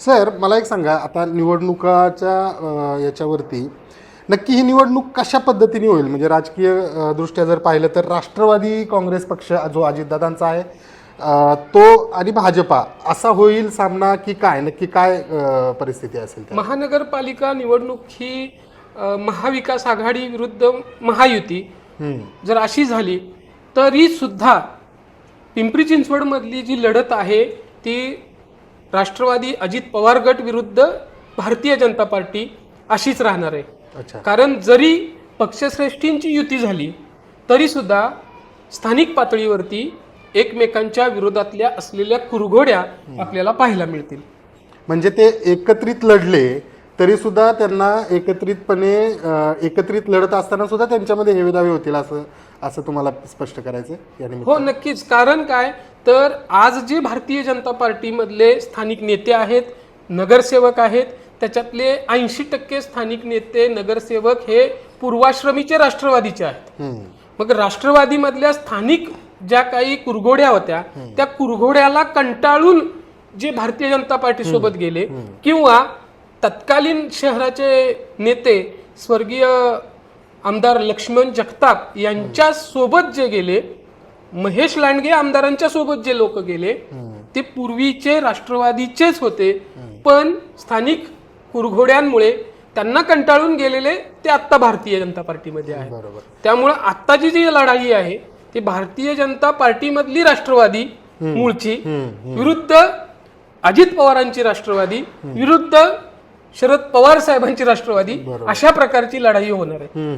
Sir मला एक सांगा आता निवडणुकाच्या याच्यावरती नक्की ही निवडणूक कशा पद्धतीने होईल? म्हणजे राजकीय दृष्ट्या जर पाहिलं तर राष्ट्रवादी काँग्रेस पक्ष जो अजितदादांचा आहे तो आणि भाजपा असा होईल सामना की काय? नक्की काय परिस्थिती असेल महानगरपालिका निवडणूक ही महाविकास आघाडी विरुद्ध महायुती. जर अशी झाली तरी सुद्धा पिंपरी चिंचवडमधली जी लढत आहे ती राष्ट्रवादी अजित पवार गट विरुद्ध भारतीय जनता पार्टी अशीच राहणार आहे. अच्छा. कारण जरी पक्षश्रेष्ठींची युती झाली तरी सुद्धा स्थानिक पातळीवरती एकमेकांच्या विरोधातल्या असलेल्या कुरघोड्या आपल्याला पाहायला मिळतील. म्हणजे ते एकत्रित लढले तरी सुद्धा त्यांना एकत्रितपणे एकत्रित लढत असताना सुद्धा त्यांच्यामध्ये हेवेदावे होतील असं असं तुम्हाला स्पष्ट करायचं? हो नक्कीच. कारण काय? तर आज जे भारतीय जनता पार्टीमधले स्थानिक नेते आहेत नगरसेवक आहेत त्याच्यातले ऐंशी टक्के स्थानिक नेते नगरसेवक हे पूर्वाश्रमीचे राष्ट्रवादीचे आहेत. मग राष्ट्रवादीमधल्या स्थानिक ज्या काही कुरघोड्या होत्या त्या कुरघोड्याला कंटाळून जे भारतीय जनता पार्टी सोबत गेले किंवा तत्कालीन शहराचे नेते स्वर्गीय आमदार लक्ष्मण जगताप यांच्या सोबत जे गेले महेश लांडगे आमदारांच्या सोबत जे लोक गेले ते पूर्वीचे राष्ट्रवादीचेच होते. पण स्थानिक कुरघोड्यांमुळे त्यांना कंटाळून गेलेले ते आत्ता भारतीय जनता पार्टीमध्ये आहे त्यामुळं आत्ताची जी लढाई आहे ती भारतीय जनता पार्टीमधली राष्ट्रवादी मूळची विरुद्ध अजित पवारांची राष्ट्रवादी विरुद्ध शरद पवार साहेबांची राष्ट्रवादी अशा प्रकारची लढाई होणार आहे.